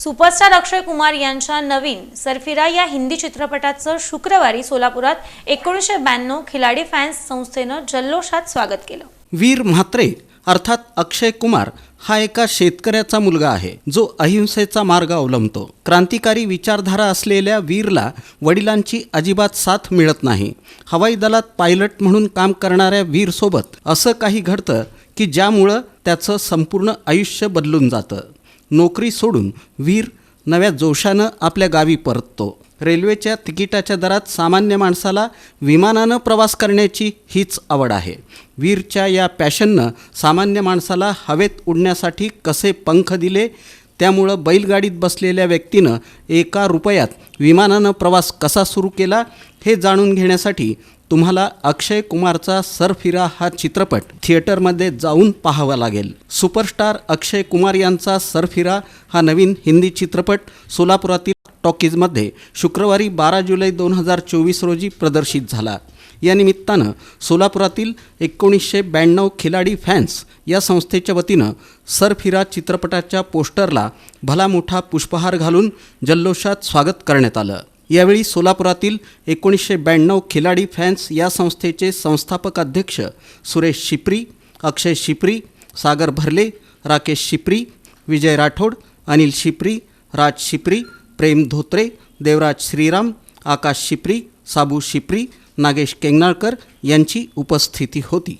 Superstar Akshay Kumar यांच्या नवीन सरफिरा या हिंदी चित्रपटाचं शुक्रवारी सोलापुरात एकोणीसशे ब्याण्णव खिलाडी फॅन्स संस्थेनं जल्लोषात स्वागत केलं. वीर म्हात्रे अर्थात अक्षय कुमार हा एका शेतकऱ्याचा मुलगा आहे जो अहिंसेचा मार्ग अवलंबतो. क्रांतिकारी विचारधारा असलेल्या वीरला वडिलांची अजिबात साथ मिळत नाही. हवाई दलात पायलट म्हणून काम करणाऱ्या वीरसोबत असं काही घडतं की ज्यामुळं त्याचं संपूर्ण आयुष्य बदलून जातं. नोकरी सोडून वीर नव्या जोशानं आपल्या गावी परततो. रेल्वेच्या तिकिटाच्या दरात सामान्य माणसाला विमानानं प्रवास करण्याची हीच आवड आहे. वीरच्या या पॅशननं सामान्य माणसाला हवेत उडण्यासाठी कसे पंख दिले त्यामुळं बैलगाडीत बसलेल्या व्यक्तीनं एका रुपयात विमानानं प्रवास कसा सुरू केला हे जाणून घेण्यासाठी तुम्हाला अक्षय कुमारचा सरफिरा हा चित्रपट थिएटरमध्ये जाऊन पाहावा लागेल. सुपरस्टार अक्षय कुमार यांचा सरफिरा हा नवीन हिंदी चित्रपट सोलापुरातील टॉकीजमध्ये शुक्रवारी बारा जुलै दोन हजार चोवीस रोजी प्रदर्शित झाला. या निमित्तानं सोलापुरातील एकोणीसशे ब्याण्णव खिलाडी फॅन्स या संस्थेच्या वतीनं सरफिरा चित्रपटाच्या पोस्टरला भला मोठा पुष्पहार घालून जल्लोषात स्वागत करण्यात आलं. यावेळी सोलापुरातील एकोणीसशे ब्याण्णव खिलाडी फॅन्स या संस्थेचे संस्थापक अध्यक्ष सुरेश शिपरी अक्षय शिपरी सागर भरले राकेश शिपरी विजय राठोड अनिल शिपरी राज शिपरी प्रेम धोत्रे देवराज श्रीराम आकाश शिपरी साबू शिपरी नागेश केंगनाळकर यांची उपस्थिती होती.